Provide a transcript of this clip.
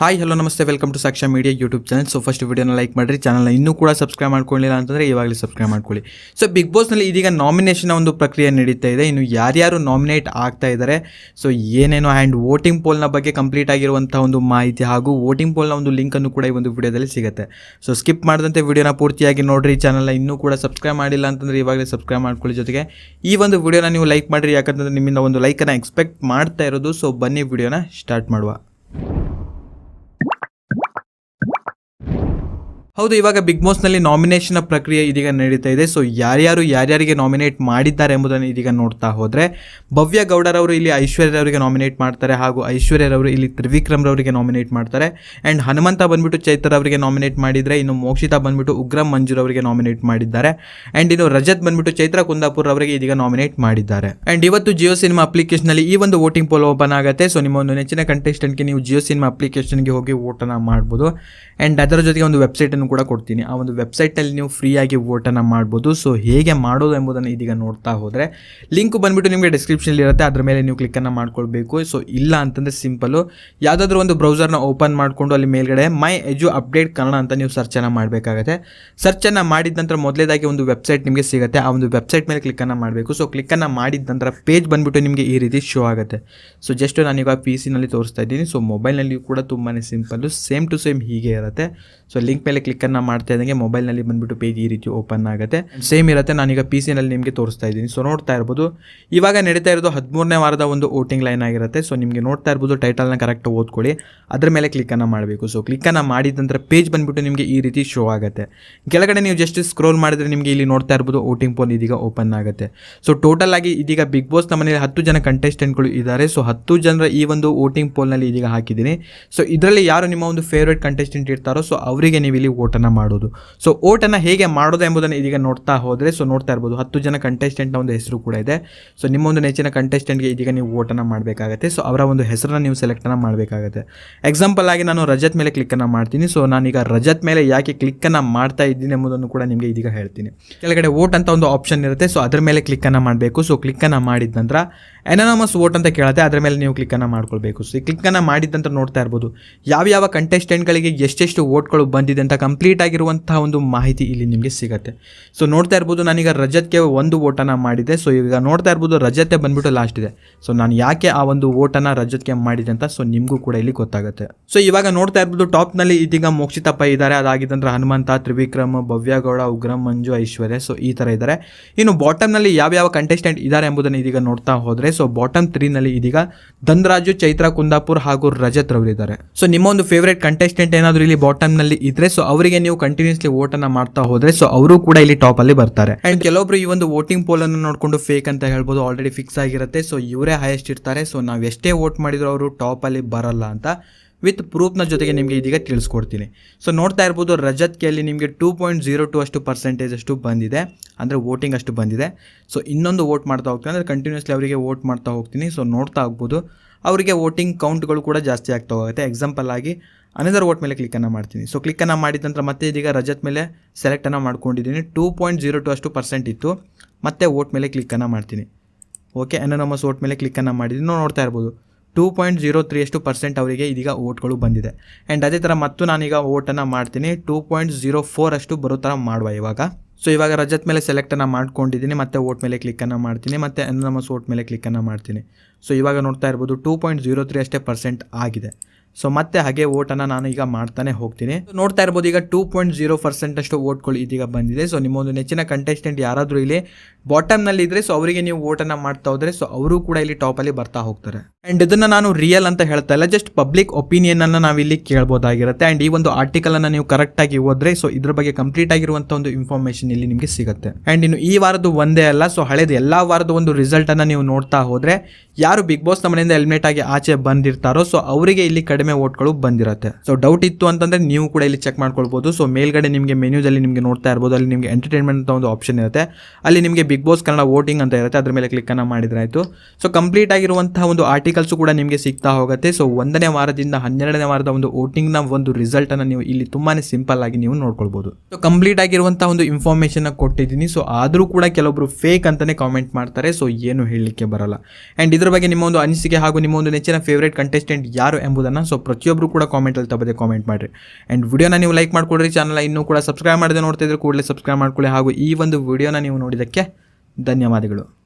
Hi hello ನಮಸ್ತೆ. Welcome to Saksha media YouTube channel so first ವಿಡಿಯೋನ like ಮಾಡಿರಿ. ಚಾನಲ್ನ ಇನ್ನೂ ಕೂಡ ಸಬ್ಸ್ಕ್ರೈಬ್ ಮಾಡ್ಕೊಳ್ಳಿಲ್ಲ ಅಂತಂದರೆ ಇವಾಗಲೇ ಸಬ್ಸ್ಕ್ರೈಬ್ ಮಾಡ್ಕೊಳ್ಳಿ. ಸೊ ಬಿಗ್ ಬಾಸ್ನಲ್ಲಿ ಇದೀಗ ನಾಮಿನೇಷನ್ ಒಂದು ಪ್ರಕ್ರಿಯೆ ನಡೀತಾ ಇದೆ. ಇನ್ನು ಯಾರ್ಯಾರು ನಾಮಿನೇಟ್ ಆಗ್ತಾ ಇದ್ದಾರೆ ಸೊ ಏನೇನೋ ಆ್ಯಂಡ್ ವೋಟಿಂಗ್ ಪೋಲ್ನ ಬಗ್ಗೆ ಕಂಪ್ಲೀಟ್ ಆಗಿರುವಂಥ ಒಂದು ಮಾಹಿತಿ ಹಾಗೂ ವೋಟಿಂಗ್ ಪೋಲ್ನ ಒಂದು ಲಿಂಕನ್ನು ಕೂಡ ಈ ಒಂದು ವಿಡಿಯೋದಲ್ಲಿ ಸಿಗುತ್ತೆ. ಸೊ ಸ್ಕಿಪ್ ಮಾಡಿದಂತೆ ವಿಡಿಯೋನ ಪೂರ್ತಿಯಾಗಿ ನೋಡಿರಿ. ಚಾನಲ್ನ ಇನ್ನೂ ಕೂಡ ಸಬ್ಸ್ಕ್ರೈಬ್ ಮಾಡಿಲ್ಲ ಅಂತಂದರೆ ಇವಾಗಲೇ ಸಬ್ಸ್ಕ್ರೈಬ್ ಮಾಡ್ಕೊಳ್ಳಿ ಜೊತೆಗೆ. ಈ ಒಂದು ವಿಡಿಯೋನ ನೀವು ಲೈಕ್ ಮಾಡಿರಿ. ಯಾಕಂತಂದರೆ ನಿಮ್ಮಿಂದ ಒಂದು ಲೈಕನ್ನು ಎಕ್ಸ್ಪೆಕ್ಟ್ ಮಾಡ್ತಾ ಇರೋದು. ಸೊ ಬನ್ನಿ ವಿಡಿಯೋನ ಸ್ಟಾರ್ಟ್ ಮಾಡುವ. ಹೌದು, ಇವಾಗ ಬಿಗ್ ಬಾಸ್ನಲ್ಲಿ ನಾಮಿನೇಷನ್ ಪ್ರಕ್ರಿಯೆ ಇದೀಗ ನಡೀತಾ ಇದೆ. ಸೊ ಯಾರ್ಯಾರು ಯಾರ್ಯಾರಿಗೆ ನಾಮಿನೇಟ್ ಮಾಡಿದ್ದಾರೆ ಎಂಬುದನ್ನು ಇದೀಗ ನೋಡ್ತಾ ಹೋದರೆ, ಭವ್ಯ ಗೌಡರವರು ಇಲ್ಲಿ ಐಶ್ವರ್ಯರವರಿಗೆ ನಾಮಿನೇಟ್ ಮಾಡ್ತಾರೆ ಹಾಗೂ ಐಶ್ವರ್ಯರವರು ಇಲ್ಲಿ ತ್ರಿವಿಕ್ರಮ್ರವರಿಗೆ ನಾಮಿನೇಟ್ ಮಾಡ್ತಾರೆ. ಆ್ಯಂಡ್ ಹನುಮಂತ ಬಂದ್ಬಿಟ್ಟು ಚೈತ್ರ ಅವರಿಗೆ ನಾಮಿನೇಟ್ ಮಾಡಿದರೆ, ಇನ್ನು ಮೋಕ್ಷಿತಾ ಬಂದ್ಬಿಟ್ಟು ಉಗ್ರಂ ಮಂಜುರವರಿಗೆ ನಾಮಿನೇಟ್ ಮಾಡಿದ್ದಾರೆ. ಆ್ಯಂಡ್ ಇನ್ನು ರಜತ್ ಬಂದ್ಬಿಟ್ಟು ಚೈತ್ರ ಕುಂದಾಪುರ್ ಅವರಿಗೆ ಇದೀಗ ನಾಮಿನೇಟ್ ಮಾಡಿದ್ದಾರೆ. ಆ್ಯಂಡ್ ಇವತ್ತು ಜಿಯೋ ಸಿನಿಮಾ ಅಪ್ಲಿಕೇಶನಲ್ಲಿ ಈ ಒಂದು ವೋಟಿಂಗ್ ಪೋಲ್ ಓಪನ್ ಆಗುತ್ತೆ. ಸೊ ನಿಮ್ಮ ಒಂದು ನೆಚ್ಚಿನ ಕಂಟೆಸ್ಟೆಂಟ್ಗೆ ನೀವು ಜಿಯೋ ಸಿನಿಮಾ ಅಪ್ಲಿಕೇಶನ್ಗೆ ಹೋಗಿ ವೋಟನ್ನು ಮಾಡ್ಬೋದು. ಆ್ಯಂಡ್ ಅದರ ಜೊತೆಗೆ ಒಂದು ವೆಬ್ಸೈಟನ್ನು ಕೂಡ ಕೊಡ್ತೀನಿ. ಆ ಒಂದು ವೆಬ್ಸೈಟಲ್ಲಿ ನೀವು ಫ್ರೀಯಾಗಿ ವೋಟನ್ನು ಮಾಡ್ಬೋದು. ಸೊ ಹೇಗೆ ಮಾಡೋದು ಎಂಬುದನ್ನು ಇದೀಗ ನೋಡ್ತಾ ಹೋದರೆ ಲಿಂಕ್ ಬಂದುಬಿಟ್ಟು ನಿಮಗೆ ಡಿಸ್ಕ್ರಿಪ್ಷನಲ್ಲಿ ಇರುತ್ತೆ. ಅದ್ರ ಮೇಲೆ ನೀವು ಕ್ಲಿಕ್ಕನ್ನು ಮಾಡ್ಕೊಳ್ಬೇಕು. ಸೊ ಇಲ್ಲ ಅಂತಂದರೆ ಸಿಂಪಲ್ಲು ಯಾವುದಾದ್ರೂ ಒಂದು ಬ್ರೌಸರ್ನ ಓಪನ್ ಮಾಡಿಕೊಂಡು ಅಲ್ಲಿ ಮೇಲ್ಗಡೆ ಮೈ ಎಜು ಅಪ್ಡೇಟ್ ಕನ್ನಡ ಅಂತ ನೀವು ಸರ್ಚನ್ನು ಮಾಡಬೇಕಾಗತ್ತೆ. ಸರ್ಚನ್ನು ಮಾಡಿದ ನಂತರ ಮೊದಲೇದಾಗಿ ಒಂದು ವೆಬ್ಸೈಟ್ ನಿಮಗೆ ಸಿಗುತ್ತೆ. ಆ ಒಂದು ವೆಬ್ಸೈಟ್ ಮೇಲೆ ಕ್ಲಿಕ್ಕನ್ನು ಮಾಡಬೇಕು. ಸೊ ಕ್ಲಿಕ್ಕನ್ನು ಮಾಡಿದ ನಂತರ ಪೇಜ್ ಬಂದುಬಿಟ್ಟು ನಿಮಗೆ ಈ ರೀತಿ ಶೋ ಆಗುತ್ತೆ. ಸೊ ಜಸ್ಟ್ ನಾನೀಗ ಪಿ ಸಿನಲ್ಲಿ ತೋರಿಸ್ತಾ ಇದ್ದೀನಿ. ಸೊ ಮೊಬೈಲ್ನಲ್ಲಿ ಕೂಡ ತುಂಬಾ ಸಿಂಪಲ್ಲು ಸೇಮ್ ಟು ಸೇಮ್ ಹೀಗೆ ಇರುತ್ತೆ. ಸೊ ಲಿಂಕ್ ಮೇಲೆ ಕ್ಲಿಕ್ಕನ್ನು ಮಾಡ್ತಾ ಇದ್ದಂಗೆ ಮೊಬೈಲ್ನಲ್ಲಿ ಬಂದುಬಿಟ್ಟು ಪೇಜ್ ಈ ರೀತಿ ಓಪನ್ ಆಗುತ್ತೆ. ಸೇಮ್ ಇರುತ್ತೆ, ನಾನೀಗ ಪಿ ಸಿನಲ್ಲಿ ನಿಮಗೆ ತೋರಿಸ್ತಾ ಇದ್ದೀನಿ. ಸೊ ನೋಡ್ತಾ ಇರ್ಬೋದು. ಇವಾಗ ನಡೀತಾ ಇರೋದು ಹದಿಮೂರನೇ ವಾರದ ಒಂದು ವೋಟಿಂಗ್ ಲೈನ್ ಆಗಿರುತ್ತೆ. ಸೊ ನಿಮಗೆ ನೋಡ್ತಾ ಇರ್ಬೋದು ಟೈಟಲ್ನ ಕರೆಕ್ಟ್ ಓದ್ಕೊಳ್ಳಿ. ಅದ್ರ ಮೇಲೆ ಕ್ಲಿಕ್ಕನ್ನು ಮಾಡಬೇಕು. ಸೊ ಕ್ಲಿಕ್ಕನ್ನು ಮಾಡಿದ ನಂತರ ಪೇಜ್ ಬಂದುಬಿಟ್ಟು ನಿಮಗೆ ಈ ರೀತಿ ಶೋ ಆಗುತ್ತೆ. ಕೆಳಗಡೆ ನೀವು ಜಸ್ಟ್ ಸ್ಕ್ರೋಲ್ ಮಾಡಿದ್ರೆ ನಿಮಗೆ ಇಲ್ಲಿ ನೋಡ್ತಾ ಇರ್ಬೋದು ವೋಟಿಂಗ್ ಪೋಲ್ ಇದೀಗ ಓಪನ್ ಆಗುತ್ತೆ. ಸೊ ಟೋಟಲ್ ಆಗಿ ಇದೀಗ ಬಿಗ್ ಬಾಸ್ ಮನೇಲಿ ಹತ್ತು ಜನ ಕಂಟೆಸ್ಟೆಂಟ್ಗಳು ಇದ್ದಾರೆ ಸೊ ಹತ್ತು ಜನರ ಈ ಒಂದು ವೋಟಿಂಗ್ ಪೋಲ್ನಲ್ಲಿ ಇದೀಗ ಹಾಕಿದ್ದೀನಿ. ಸೊ ಇದರಲ್ಲಿ ಯಾರು ನಿಮ್ಮ ಒಂದು ಫೇವ್ರೇಟ್ ಕಂಟೆಸ್ಟೆಂಟ್ ಇರ್ತಾರೋ ಸೊ ಅವರಿಗೆ ನೀವು ಇಲ್ಲಿ ವೋಟನ್ನು ಮಾಡೋದು. ಸೊ ಓಟನ್ನು ಹೇಗೆ ಮಾಡೋದು ಎಂಬುದನ್ನು ಇದೀಗ ನೋಡ್ತಾ ಹೋದರೆ ಸೊ ನೋಡ್ತಾ ಇರ್ಬೋದು. ಹತ್ತು ಜನ ಕಂಟೆಸ್ಟೆಂಟ್ನ ಒಂದು ಹೆಸರು ಕೂಡ ಇದೆ. ಸೊ ನಿಮ್ಮೊಂದು ನೆಚ್ಚಿನ ಕಂಟೆಸ್ಟೆಂಟ್ಗೆ ಇದೀಗ ನೀವು ವೋಟನ್ನು ಮಾಡಬೇಕಾಗತ್ತೆ. ಸೊ ಅವರ ಒಂದು ಹೆಸರನ್ನು ನೀವು ಸೆಲೆಕ್ಟನ್ನು ಮಾಡಬೇಕಾಗತ್ತೆ. ಎಕ್ಸಾಂಪಲ್ ಆಗಿ ನಾನು ರಜತ್ ಮೇಲೆ ಕ್ಲಿಕ್ಕನ್ನು ಮಾಡ್ತೀನಿ. ಸೊ ನಾನೀಗ ರಜತ್ ಮೇಲೆ ಯಾಕೆ ಕ್ಲಿಕ್ಕನ್ನು ಮಾಡ್ತಾ ಇದ್ದೀನಿ ಎಂಬುದನ್ನು ಕೂಡ ನಿಮಗೆ ಇದೀಗ ಹೇಳ್ತೀನಿ. ಕೆಳಗಡೆ ವೋಟ್ ಅಂತ ಒಂದು ಆಪ್ಷನ್ ಇರುತ್ತೆ. ಸೊ ಅದ್ರ ಮೇಲೆ ಕ್ಲಿಕ್ಕನ್ನು ಮಾಡಬೇಕು. ಸೊ ಕ್ಲಿಕ್ಕನ್ನು ಮಾಡಿದ ನಂತರ ಎನಾನಮಸ್ ವೋಟ್ ಅಂತ ಕೇಳುತ್ತೆ. ಅದರ ಮೇಲೆ ನೀವು ಕ್ಲಿಕ್ಕನ್ನು ಮಾಡ್ಕೊಳ್ಬೇಕು. ಸೊ ಈ ಕ್ಲಿಕ್ಕನ್ನು ಮಾಡಿದ ನಂತರ ನೋಡ್ತಾ ಇರ್ಬೋದು. ಯಾವ್ಯಾವ ಕಂಟೆಸ್ಟೆಂಟ್ಗಳಿಗೆ ಎಷ್ಟೆಷ್ಟು ಓಟ್ಗಳು ಬಂದಿದೆ ಅಂತ ಕಂಪ್ಲೀಟ್ ಆಗಿರುವಂತಹ ಒಂದು ಮಾಹಿತಿ ಇಲ್ಲಿ ನಿಮಗೆ ಸಿಗುತ್ತೆ. ಸೊ ನೋಡ್ತಾ ಇರ್ಬೋದು, ನಾನೀಗ ರಜತ್ಗೆ ಒಂದು ಓಟನ ಮಾಡಿದೆ ಸೊ ಈಗ ನೋಡ್ತಾ ಇರ್ಬೋದು ರಜತೆ ಬಂದ್ಬಿಟ್ಟು ಲಾಸ್ಟ್ ಇದೆ. ಸೊ ನಾನು ಯಾಕೆ ಆ ಒಂದು ವೋಟನ್ನ ರಜತ್ಗೆ ಮಾಡಿದೆ ಅಂತ ಸೊ ನಿಮಗೂ ಕೂಡ ಇಲ್ಲಿ ಗೊತ್ತಾಗುತ್ತೆ. ಸೊ ಇವಾಗ ನೋಡ್ತಾ ಇರ್ಬೋದು ಟಾಪ್ನಲ್ಲಿ ಇದೀಗ ಮೋಕ್ಷಿತಪ್ಪ ಇದ್ದಾರೆ. ಅದಾಗಿದ್ದಂದ್ರೆ ಹನುಮಂತ, ತ್ರಿವಿಕ್ರಮ್, ಭವ್ಯಗೌಡ, ಉಗ್ರಂ, ಮಂಜು, ಐಶ್ವರ್ಯ. ಸೊ ಈ ಥರ ಇದ್ದಾರೆ ಇನ್ನು ಬಾಟಮ್ನಲ್ಲಿ ಯಾವ್ಯಾವ ಕಂಟೆಸ್ಟೆಂಟ್ ಇದ್ದಾರೆ ಎಂಬುದನ್ನು ಇದೀಗ ನೋಡ್ತಾ ಹೋದರೆ ಸೊ ಬಾಟಮ್ ತ್ರೀನಲ್ಲಿ ಇದೀಗ ಧನ್ರಾಜು, ಚೈತ್ರ, ಕುಂದಾಪುರ್ ಹಾಗೂ ರಜತ್ ರವರಿದ್ದಾರೆ. ಸೊ ನಿಮ್ಮ ಒಂದು ಫೇವ್ರೇಟ್ ಕಂಟೆಸ್ಟೆಂಟ್ ಏನಾದರೂ ಇಲ್ಲಿ ಬಾಟಮ್ನಲ್ಲಿ ಇದ್ರೆ ಸೊ ಅವರಿಗೆ ನೀವು ಕಂಟಿನ್ಯೂಸ್ಲಿ ವೋಟನ್ನು ಮಾಡ್ತಾ ಹೋದ್ರೆ ಸೊ ಅವರು ಕೂಡ ಇಲ್ಲಿ ಟಾಪ್ ಅಲ್ಲಿ ಬರ್ತಾರೆ. ಅಂಡ್ ಕೆಲವೊಬ್ರು ಈ ಒಂದು ವೋಟಿಂಗ್ ಪೋಲ್ ಅನ್ನು ನೋಡ್ಕೊಂಡು ಫೇಕ್ ಅಂತ ಹೇಳ್ಬೋದು ಆಲ್ರೆಡಿ ಫಿಕ್ಸ್ ಆಗಿರುತ್ತೆ. ಸೊ ಇವರೇ ಹೈಯೆಸ್ಟ್ ಇರ್ತಾರೆ. ಸೊ ನಾವು ಎಷ್ಟೇ ವೋಟ್ ಮಾಡಿದ್ರು ಅವರು ಟಾಪ್ ಅಲ್ಲಿ ಬರಲ್ಲ ಅಂತ. ವಿತ್ ಪ್ರೂಫ್ನ ಜೊತೆಗೆ ನಿಮಗೆ ಇದೀಗ ತಿಳಿಸ್ಕೊಡ್ತೀನಿ. ಸೊ ನೋಡ್ತಾ ಇರ್ಬೋದು ರಜತ್ಗೆ ಅಲ್ಲಿ ನಿಮಗೆ ಟೂ ಪಾಯಿಂಟ್ ಜೀರೋ ಟು ಅಷ್ಟು ಪರ್ಸೆಂಟೇಜ್ ಅಷ್ಟು ಬಂದಿದೆ. ಅಂದರೆ ವೋಟಿಂಗ್ ಅಷ್ಟು ಬಂದಿದೆ. ಸೊ ಇನ್ನೊಂದು ವೋಟ್ ಮಾಡ್ತಾ ಹೋಗ್ತೀನಿ. ಅಂದರೆ ಕಂಟಿನ್ಯೂಸ್ಲಿ ಅವರಿಗೆ ವೋಟ್ ಮಾಡ್ತಾ ಹೋಗ್ತೀನಿ. ಸೊ ನೋಡ್ತಾ ಹೋಗ್ಬೋದು. ಅವರಿಗೆ ವೋಟಿಂಗ್ ಕೌಂಟ್ಗಳು ಕೂಡ ಜಾಸ್ತಿ ಆಗ್ತಾ ಹೋಗುತ್ತೆ. ಎಕ್ಸಾಂಪಲ್ ಆಗಿ ಅನದರ್ ವೋಟ್ ಮೇಲೆ ಕ್ಲಿಕ್ಕನ್ನು ಮಾಡ್ತೀನಿ. ಸೊ ಕ್ಲಿಕ್ಕನ್ನು ಮಾಡಿದ ನಂತರ ಮತ್ತೆ ಇದೀಗ ರಜತ್ ಮೇಲೆ ಸೆಲೆಕ್ಟನ್ನು ಮಾಡ್ಕೊಂಡಿದ್ದೀನಿ. ಟೂ ಪಾಯಿಂಟ್ ಜೀರೋ ಟು ಅಷ್ಟು ಪರ್ಸೆಂಟ್ ಇತ್ತು. ಮತ್ತೆ ವೋಟ್ ಮೇಲೆ ಕ್ಲಿಕ್ಕನ್ನು ಮಾಡ್ತೀನಿ. ಓಕೆ ಎನನಮಸ್ ವೋಟ್ ಮೇಲೆ ಕ್ಲಿಕ್ಕನ್ನು ಮಾಡಿದ್ದೀನಿ. ನೋಡ್ತಾ ಇರ್ಬೋದು. ಟೂ ಪಾಯಿಂಟ್ ಜೀರೋ ತ್ರೀ ಅಷ್ಟು ಪರ್ಸೆಂಟ್ ಅವರಿಗೆ ಇದೀಗ ಓಟ್ಗಳು ಬಂದಿದೆ. ಆ್ಯಂಡ್ ಅದೇ ಥರ ಮತ್ತು ನಾನೀಗ ಓಟನ್ನು ಮಾಡ್ತೀನಿ. ಟೂ ಪಾಯಿಂಟ್ ಜೀರೋ ಫೋರ್ ಅಷ್ಟು ಬರೋ ಥರ ಮಾಡುವ ಇವಾಗ. ಸೊ ಇವಾಗ ರಜತ್ ಮೇಲೆ ಸೆಲೆಕ್ಟನ್ನು ಮಾಡ್ಕೊಂಡಿದ್ದೀನಿ. ಮತ್ತೆ ವೋಟ್ ಮೇಲೆ ಕ್ಲಿಕ್ಕನ್ನು ಮಾಡ್ತೀನಿ. ಮತ್ತು ಎನ್ ವೋಟ್ ಮೇಲೆ ಕ್ಲಿಕ್ಕನ್ನು ಮಾಡ್ತೀನಿ. ಸೊ ಇವಾಗ ನೋಡ್ತಾ ಇರ್ಬೋದು ಟೂ ಪಾಯಿಂಟ್ ಜೀರೋ ತ್ರೀ ಅಷ್ಟೇ ಪರ್ಸೆಂಟ್ ಆಗಿದೆ. ಸೊ ಮತ್ತೆ ಹಾಗೆ ವೋಟನ್ನು ನಾನು ಈಗ ಮಾಡ್ತಾನೆ ಹೋಗ್ತೀನಿ. ನೋಡ್ತಾ ಇರ್ಬೋದು ಈಗ ಟೂ ಪಾಯಿಂಟ್ ಜೀರೋ ಪರ್ಸೆಂಟ್ ಅಷ್ಟು ವೋಟ್ಗಳು ಇದೀಗ ಬಂದಿದೆ. ಸೊ ನಿಮ್ಮ ಒಂದು ನೆಚ್ಚಿನ ಕಂಟೆಸ್ಟೆಂಟ್ ಯಾರಾದರೂ ಇಲ್ಲಿ ಬಾಟಮ್ನಲ್ಲಿ ಇದ್ರೆ ಸೊ ಅವರಿಗೆ ನೀವು ವೋಟನ್ನು ಮಾಡ್ತಾ ಹೋದ್ರೆ ಸೊ ಅವರು ಕೂಡ ಇಲ್ಲಿ ಟಾಪಲ್ಲಿ ಬರ್ತಾ ಹೋಗ್ತಾರೆ. ಆ್ಯಂಡ್ ಇದನ್ನು ನಾನು ರಿಯಲ್ ಅಂತ ಹೇಳ್ತಾ ಇಲ್ಲ ಜಸ್ಟ್ ಪಬ್ಲಿಕ್ ಒಪಿನಿಯನನ್ನು ನಾವಿಲ್ಲಿ ಕೇಳ್ಬೋದಾಗಿರುತ್ತೆ. ಆ್ಯಂಡ್ ಈ ಒಂದು ಆರ್ಟಿಕಲನ್ನು ನೀವು ಕರೆಕ್ಟಾಗಿ ಓದಿದ್ರೆ ಸೊ ಇದ್ರ ಬಗ್ಗೆ ಕಂಪ್ಲೀಟ್ ಆಗಿರುವಂಥ ಒಂದು ಇನ್ಫಾರ್ಮೇಷನ್ ಇಲ್ಲಿ ನಿಮಗೆ ಸಿಗುತ್ತೆ. ಆ್ಯಂಡ್ ಇನ್ನು ಈ ವಾರದ್ದು ಒಂದೇ ಅಲ್ಲ ಸೊ ಹಳೇದು ಎಲ್ಲ ವಾರದ ಒಂದು ರಿಸಲ್ಟನ್ನು ನೀವು ನೋಡ್ತಾ ಹೋದರೆ, ಯಾರು ಬಿಗ್ ಬಾಸ್ ಮನೆಯಿಂದ ಎಲಿಮಿನೇಟ್ ಆಗಿ ಆಚೆ ಬಂದಿರ್ತಾರೋ ಸೊ ಅವರಿಗೆ ಇಲ್ಲಿ ಕಡಿಮೆ ವೋಟ್ಗಳು ಬಂದಿರುತ್ತೆ. ಸೊ ಡೌಟ್ ಇತ್ತು ಅಂತಂದ್ರೆ ನೀವು ಕೂಡ ಇಲ್ಲಿ ಚೆಕ್ ಮಾಡ್ಕೊಳ್ಬಹುದು ಸೊ ಮೇಲ್ಗಡೆ ನಿಮಗೆ ಮೆನ್ಯೂದಲ್ಲಿ ನಿಮಗೆ ನೋಡ್ತಾ ಇರ್ಬೋದು. ಅಲ್ಲಿ ನಿಮಗೆ ಎಂಟರ್ಟೈನ್ಮೆಂಟ್ ಅಂತ ಒಂದು ಆಪ್ಷನ್ ಇರುತ್ತೆ. ಅಲ್ಲಿ ನಿಮಗೆ ಬಿಗ್ ಬಾಸ್ ಕನ್ನಡ ವೋಟಿಂಗ್ ಅಂತ ಇರುತ್ತೆ. ಅದ್ರ ಮೇಲೆ ಕ್ಲಿಕ್ ಅನ್ನ ಮಾಡಿದ್ರೆ ಆಯಿತು. ಸೊ ಕಂಪ್ಲೀಟ್ ಆಗಿರುವಂತಹ ಒಂದು ಆರ್ಟಿಕಲ್ಸ್ ಕೂಡ ನಿಮಗೆ ಸಿಗ್ತಾ ಹೋಗುತ್ತೆ. ಸೊ ಒಂದನೇ ವಾರದಿಂದ ಹನ್ನೆರಡನೇ ವಾರದ ಒಂದು ವೋಟಿಂಗ್ನ ಒಂದು ರಿಸಲ್ಟ್ ಅನ್ನ ನೀವು ಇಲ್ಲಿ ತುಂಬಾನೇ ಸಿಂಪಲ್ ಆಗಿ ನೀವು ನೋಡ್ಕೊಳ್ಬಹುದು ಸೊ ಕಂಪ್ಲೀಟ್ ಆಗಿರುವಂತಹ ಒಂದು ಇನ್ಫಾರ್ಮೇಷನ್ ಕೊಟ್ಟಿದ್ದೀನಿ. ಸೊ ಆದರೂ ಕೂಡ ಕೆಲವೊಬ್ರು ಫೇಕ್ ಅಂತಾನೆ ಕಾಮೆಂಟ್ ಮಾಡ್ತಾರೆ. ಸೊ ಏನು ಹೇಳಲಿಕ್ಕೆ ಬರಲ್ಲ. ಅಂಡ್ ಇದ್ರ ಬಗ್ಗೆ ನಿಮ್ಮ ಒಂದು ಅನಿಸಿಕೆ ಹಾಗೂ ನಿಮ್ಮ ಒಂದು ನೆಚ್ಚಿನ ಫೇವರೇಟ್ ಕಂಟೆಸ್ಟೆಂಟ್ ಯಾರು ಎಂಬುದನ್ನು ಸೊ ಪ್ರತಿಯೊಬ್ಬರು ಕೂಡ ಕಾಮೆಂಟಲ್ಲಿ ತಪ್ಪದೆ ಕಾಮೆಂಟ್ ಮಾಡಿರಿ. ಆ್ಯಂಡ್ ವಿಡಿಯೋನ ನೀವು ಲೈಕ್ ಮಾಡ್ಕೊಡ್ರಿ ಚಾನಲ್ ಇನ್ನೂ ಕೂಡ ಸಬ್ಸ್ಕ್ರೈಬ್ ಮಾಡದೆ ನೋಡ್ತಾ ಇದ್ರೆ ಕೂಡಲೇ ಸಬ್ಸ್ಕ್ರೈಬ್ ಮಾಡ್ಕೊಳ್ಳಿ. ಹಾಗೂ ಈ ಒಂದು ವಿಡಿಯೋನ ನೀವು ನೋಡಿದ್ದಕ್ಕೆ ಧನ್ಯವಾದಗಳು.